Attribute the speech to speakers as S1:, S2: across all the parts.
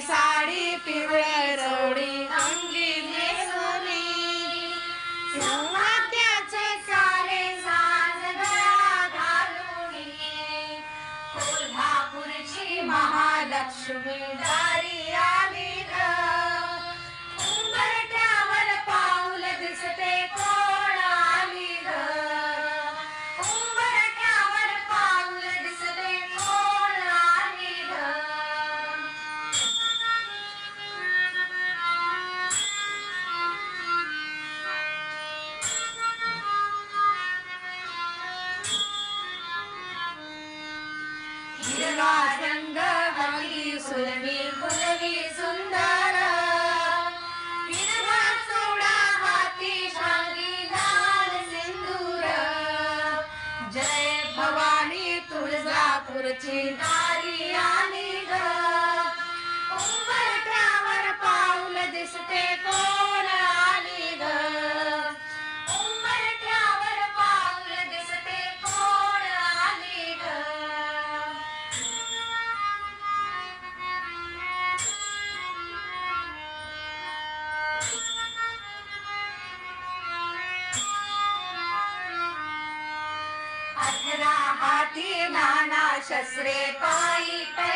S1: साडी पिवळ्या रोड़ी अंगी नेसली सौभाग्याचे सारे साजगळा सरे पा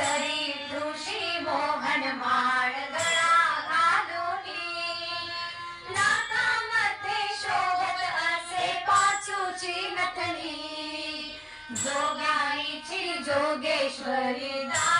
S1: सरी ऋषी मोहन माळ गळा घालून नाकामध्ये शोभत असे पाचूची नथनी. जोगाईची जोगेश्वरी दा